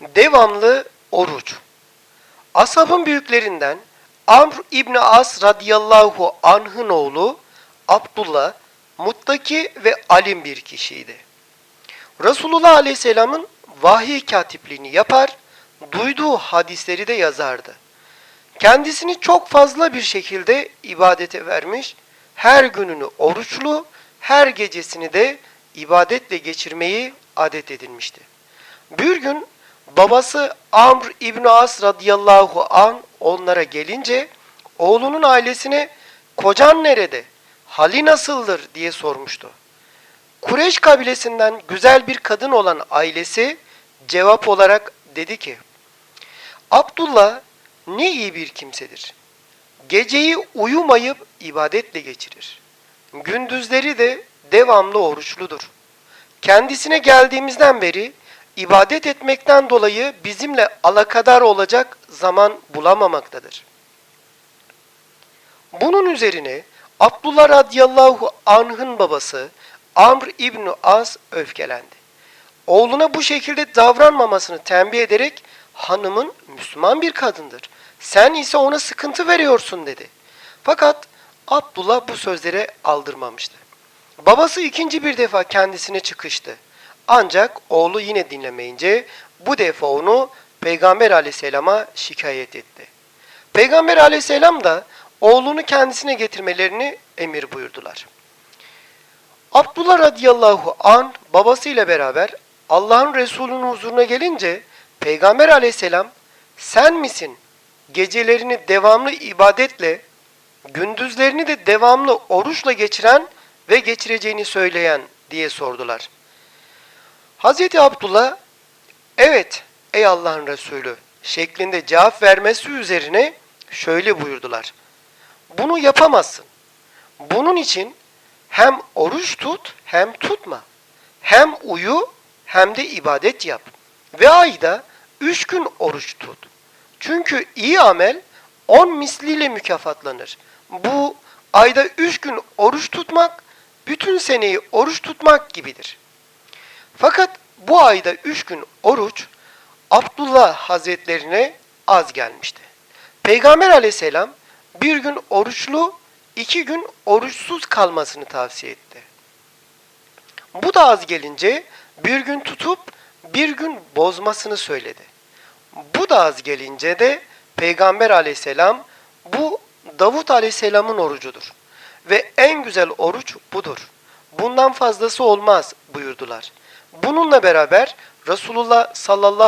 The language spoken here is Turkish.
Devamlı oruç. Ashabın büyüklerinden Amr İbni As radıyallahu anh'ın oğlu Abdullah muttaki ve alim bir kişiydi. Resulullah aleyhisselamın vahiy katipliğini yapar, duyduğu hadisleri de yazardı. Kendisini çok fazla bir şekilde ibadete vermiş, her gününü oruçlu, her gecesini de ibadetle geçirmeyi adet edinmişti. Bir gün babası Amr İbni As radıyallahu an onlara gelince oğlunun ailesine kocan nerede, hali nasıldır diye sormuştu. Kureyş kabilesinden güzel bir kadın olan ailesi cevap olarak dedi ki, Abdullah ne iyi bir kimsedir. Geceyi uyumayıp ibadetle geçirir. Gündüzleri de devamlı oruçludur. Kendisine geldiğimizden beri ibadet etmekten dolayı bizimle alakadar olacak zaman bulamamaktadır. Bunun üzerine Abdullah radıyallahu anh'ın babası Amr İbni Az öfkelendi. Oğluna bu şekilde davranmamasını tembih ederek hanımın Müslüman bir kadındır. Sen ise ona sıkıntı veriyorsun dedi. Fakat Abdullah bu sözlere aldırmamıştı. Babası ikinci bir defa kendisine çıkıştı. Ancak oğlu yine dinlemeyince bu defa onu Peygamber aleyhisselama şikayet etti. Peygamber aleyhisselam da oğlunu kendisine getirmelerini emir buyurdular. Abdullah radıyallahu an babasıyla beraber Allah'ın Resulü'nün huzuruna gelince Peygamber aleyhisselam sen misin gecelerini devamlı ibadetle gündüzlerini de devamlı oruçla geçiren ve geçireceğini söyleyen diye sordular. Hazreti Abdullah evet ey Allah'ın Resulü şeklinde cevap vermesi üzerine şöyle buyurdular. Bunu yapamazsın. Bunun için hem oruç tut hem tutma. Hem uyu hem de ibadet yap. Ve ayda üç gün oruç tut. Çünkü iyi amel on misliyle mükafatlanır. Bu ayda üç gün oruç tutmak bütün seneyi oruç tutmak gibidir. Fakat bu ayda üç gün oruç Abdullah Hazretlerine az gelmişti. Peygamber aleyhisselam bir gün oruçlu, iki gün oruçsuz kalmasını tavsiye etti. Bu da az gelince bir gün tutup bir gün bozmasını söyledi. Bu da az gelince de Peygamber aleyhisselam bu Davut aleyhisselamın orucudur. Ve en güzel oruç budur. Bundan fazlası olmaz buyurdular. Bununla beraber Resulullah sallallahu